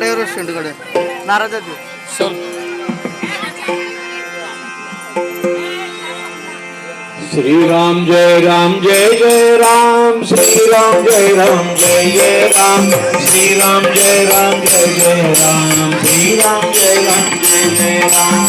पांढऱ्या रेस्टॉरंटकडे नाराज आहे तू. चल. श्रीराम जय राम जय जय राम. श्रीराम जय राम जय जय राम. श्रीराम जय राम जय जय राम. श्रीराम जय राम जय जय राम.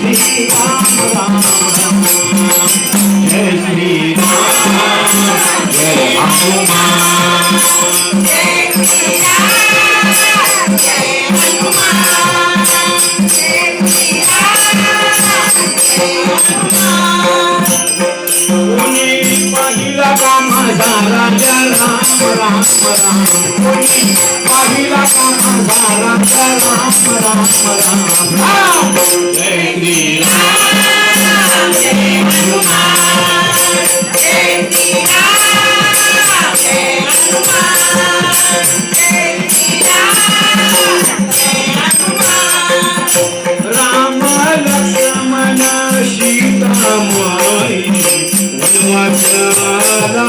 श्री राम राम राम जय श्री राम जय हनुमान कोणी पाहिला का माझा राजा राम राम राम कोणी पाहिला का माझा राजा राम राम राम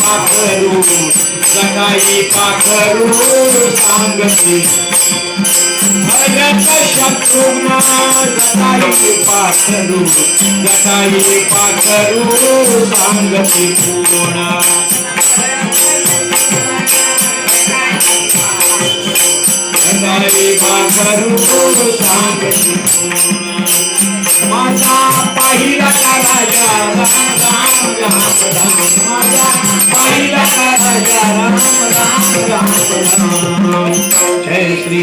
पाखरू जटाई पाखरू सांगती भरत शत्रुघ्न जटाई पाखरू जटाई पाखरू सांगती कोण जगाई पाखरू सांगती माझा पहिला का राजा राम राम राम राम माझा पहिला का राजा राम राम राम राम जय श्री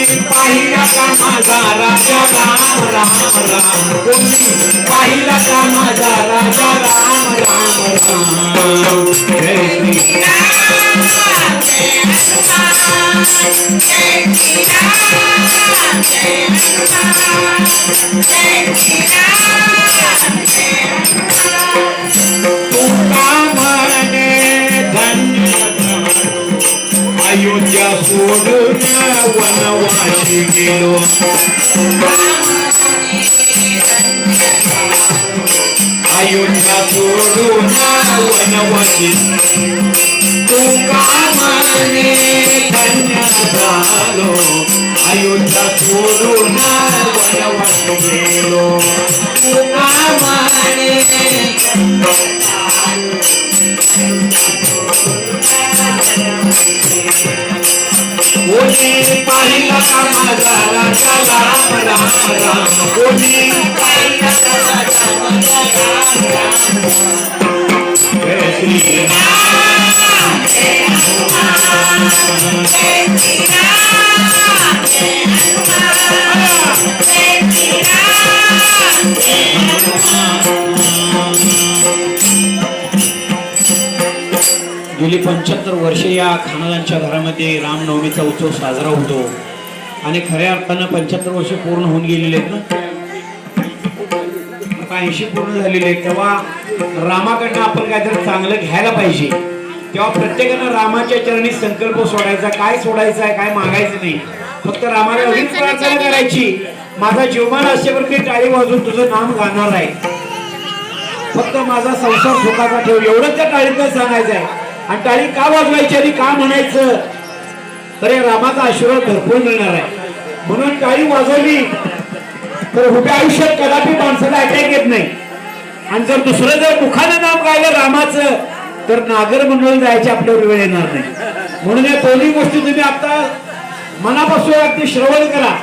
पाहिला का माझा राजा राम राम राम. कोणी पाहिला का माझा राजा राम राम राम. जय Shri kudunia wanawashikiliwa ayuta kudunia wanawashikiliwa tukamani kanya balo ayuta kudunia wanawashikiliwa tukamani kanya balo कोणी पाहिला का माझा राजा राम राम राम कोणी पाहिला का माझा राजा राम राम जय श्री राम गेली पंच्याहत्तर वर्षे या खानदानच्या घरामध्ये रामनवमीचा उत्सव साजरा होतो. आणि खऱ्या अर्थानं पंच्याहत्तर वर्ष पूर्ण होऊन गेलेले आहेत ना? आता ऐंशी पूर्ण झालेले आहेत. तेव्हा रामाकडनं आपण काहीतरी चांगलं घ्यायला पाहिजे. तेव्हा प्रत्येकानं रामाच्या चरणी संकल्प सोडायचा. काय सोडायचा आहे काय मागायचं नाही. फक्त रामाला एवढीच प्रार्थना करायची. माझा जीवमान असेपर्यंत मी टाळी वाजून तुझं नाम गाणार आहे. फक्त माझा संसार सुखाचा ठेव. एवढंच त्या टाळीतनं सांगायचं आहे. आणि टाळी का वाजवायची आणि का म्हणायचं? तर या रामाचा आशीर्वाद भरपूर मिळणार आहे. म्हणून टाळी वाजवली. तर उभ्या आयुष्यात कदापि माणसाला अटॅक येत नाही. आणि जर दुसरं जर मुखानं नाम गायलं रामाचं तर नागर मंडळ जायची आपल्यावर वेळ येणार नाही. म्हणून या दोन्ही गोष्टी तुम्ही आता मनापासून अगदी श्रवण करा.